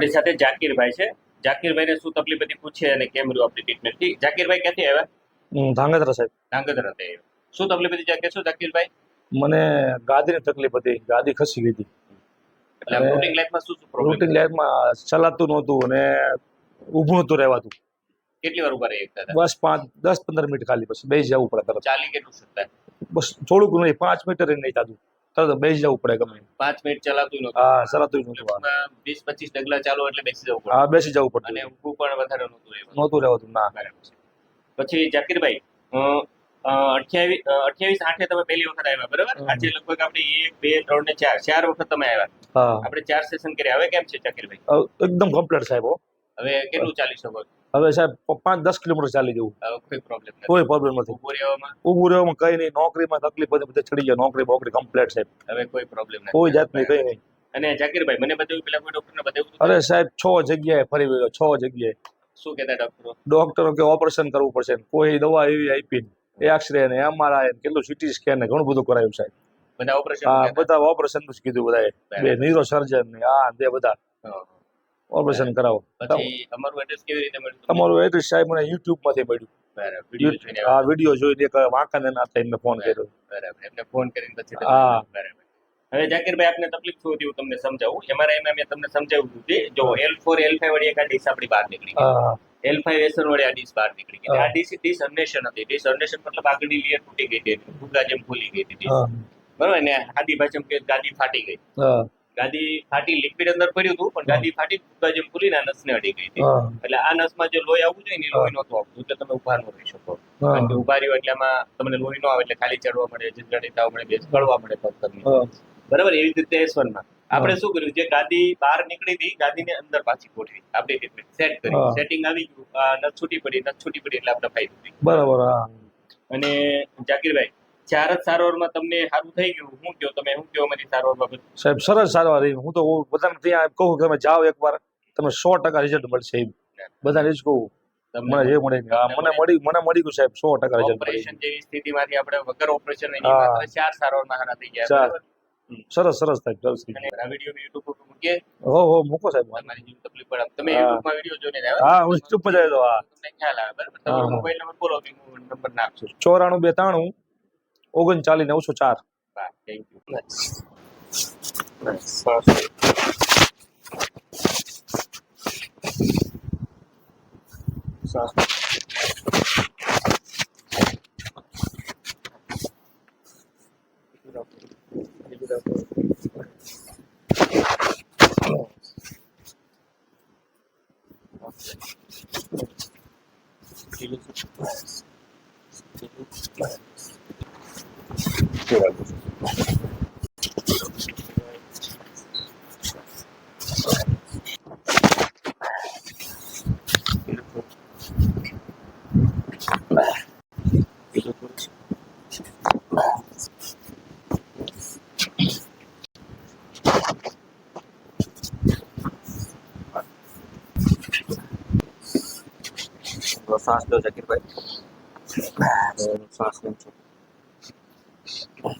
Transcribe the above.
આપણી સાથે જાકીરભાઈ છે. જાકીરભાઈને શું તકલીફ હતી પૂછે અને કેમ રહ્યું આપણી ટ્રીટમેન્ટ જાકીરભાઈ ક્યાંથી આવ્યા? ધાંગધ્રા સાહેબ. ધાંગધ્રા આવ્યા. શું તકલીફ હતી જાકીર શું જાકીરભાઈ. મને ગાદીની તકલીફ હતી. ગાદી ખસી ગઈ હતી. રૂટિંગ લાઈફમાં શું શું રૂટિંગ લાઈફમાં ચલાતું નહોતું અને ઊભું નહોતું રહેવાતું. કેટલી વાર ઊભા રહી બસ પાંચ દસ પંદર મિનિટ ખાલી બેસી જવું પડે તરત. ચાલી કેટલું બસ થોડુંક નહીં પાંચ મીટર નહીં થતું. તરત બેસી જવું પડે ગમે. પાંચ મિનિટ ચલાતું નતું હા ચલાતું નતું વીસ પચીસ ડગલા ચાલો એટલે બેસી જવું પડે હા બેસી જવું પડે અને ઊભું પણ વધારે નતું રહેવું નહોતું રહેવાતું ના. પછી જાકીરભાઈ અઠ્યાવીસ અઠ્યાવીસ આઠે તમે પહેલી વખત આવ્યા બરાબર? આજે લગભગ આપણે એક બે ત્રણ ને ચાર ચાર વખત તમે આવ્યા. આપણે ચાર સેશન કર્યા. હવે કેમ છે જાકીરભાઈ? એકદમ કમ્પ્લીટ સાહેબ. હવે કેટલું ચાલી શકો? હવે સાહેબ પાંચ દસ કિલોમીટર ચાલી જવું. કોઈ પ્રોબ્લેમ નથી. કોઈ પ્રોબ્લેમ નથી. ઊભું રહેવામાં? કઈ નહીં. નોકરીમાં તકલીફ બધી બધે ચડી જાય. નોકરી બોકરી કમ્પ્લીટ સાહેબ. હવે કોઈ પ્રોબ્લેમ નથી. કોઈ જાતની કઈ નહીં. અને જાકીરભાઈ મને બતાવ્યું પેલા કોઈ ડોક્ટરને બતાવ્યું અરે સાહેબ છ જગ્યાએ ફરી ગયો. છ જગ્યાએ. શું કહેતા ડોક્ટરો ડોક્ટરો કે ઓપરેશન કરવું પડશે કોઈ દવા એવી આપી એક્સરે ને એમઆરઆઈ ને કેટલું સીટી સ્કેન ને ઘણું બધું કરાયું સાહેબ. બધા ઓપરેશન હા બધા ઓપરેશનનું જ કીધું બધાએ. બે ન્યુરો સર્જન ને આ બે બધા. ઓપરેશન કરાવો. પછી અમારું એડ્રેસ કેવી રીતે મળ્યું તમારું એડ્રેસ સાહેબ મને યુટ્યુબમાંથી મળ્યું. બરાબર વીડિયો જોઈને આ વીડિયો જોઈને એક વાંકાને ના થઈને ફોન કર્યો. બરાબર એમને ફોન કરીને પછી હા. બરાબર. હવે જાકીરભાઈ આપને તકલીફ શું હતી તમને સમજાવું? એમઆરઆઈ મેં તમને સમજાવ્યું હતું કે જો એલ ફોર એલ ફાઈવ વાળી એક આ ડીશ આપણી બહાર નીકળી એલ ફાઈવ એસન વાળી આ ડીશ બહાર નીકળી ગઈ. હા. આ ડીશ ડીશ હતી. ડીશ અન્નેશન મતલબ આગળની લેયર તૂટી ગઈ હતી. જેમ ફૂલી ગઈ હતી. બરાબર ને આદિ ભાષામાં કે ગાદી ફાટી ગઈ. હા. ગાદી ફાટી લિક્વિડ અંદર પડ્યું હતું પણ ગાદી ફાટી ફુગ્ગા જેમ ફૂલીને આ નસને અડી ગઈ હતી. એટલે આ નસમાં જે લોહી આવવું જોઈએ ને લોહી નહોતું આવતું એટલે તમે ઊભા ન રહી શકો. કારણ કે ઊભા રહ્યો એટલે આમાં તમને લોહી ન આવે એટલે ખાલી ચડવા મળે જીતગાડી થવા મળે બેસ ગળવા મળે તમને બરાબર? એવી રીતે એસવનમાં આપણે શું કર્યું? જે ગાદી બહાર નીકળી હતી ગાદીને અંદર પાછી ગોઠવી. આપણી ટ્રીટમેન્ટ સેટ કરી. સેટિંગ આવી ગયું. નસ છૂટી પડી નસ છૂટી પડી એટલે આપણે ફાયદો થઈ બરાબર અને જાકીરભાઈ ચાર જ સારવારમાં તમને સારું થઈ ગયું હું કયો? તમે શું કયો અમારી સારવાર બાબત સાહેબ સરસ સારવાર હું તો બધાને ત્યાં કહું કે તમે જાઓ એકવાર તમે સો ટકા રિઝલ્ટ મળશે બધાને જ કહું. મને જે મળે મને મળી. મને મળી ગયું સાહેબ સો ટકા રિઝલ્ટ ઓપરેશન જેવી સ્થિતિમાંથી આપણે વગર ઓપરેશન એની માત્ર ચાર સારવારમાં સારા થઈ ગયા. સરસ સરસ સાહેબ સરસ. અને આ વીડિયો યુટ્યુબ પર મૂકે હો હો મૂકો સાહેબ. મારી જેવી તકલીફ પડે તમે યુટ્યુબમાં વીડિયો જોઈને આવ્યા? હા હું ચૂપ જાય તો હા. તમને ખ્યાલ આવે બરાબર? તમારો મોબાઈલ નંબર બોલો કે હું નંબર નાખશું ચોરાણું બે ત્રાણું ઓગણચાલીસ નવસો ચાર. Thank થેન્ક યુ શ્વાસ લો જાકીરભાઈ શ્વાસ લો હા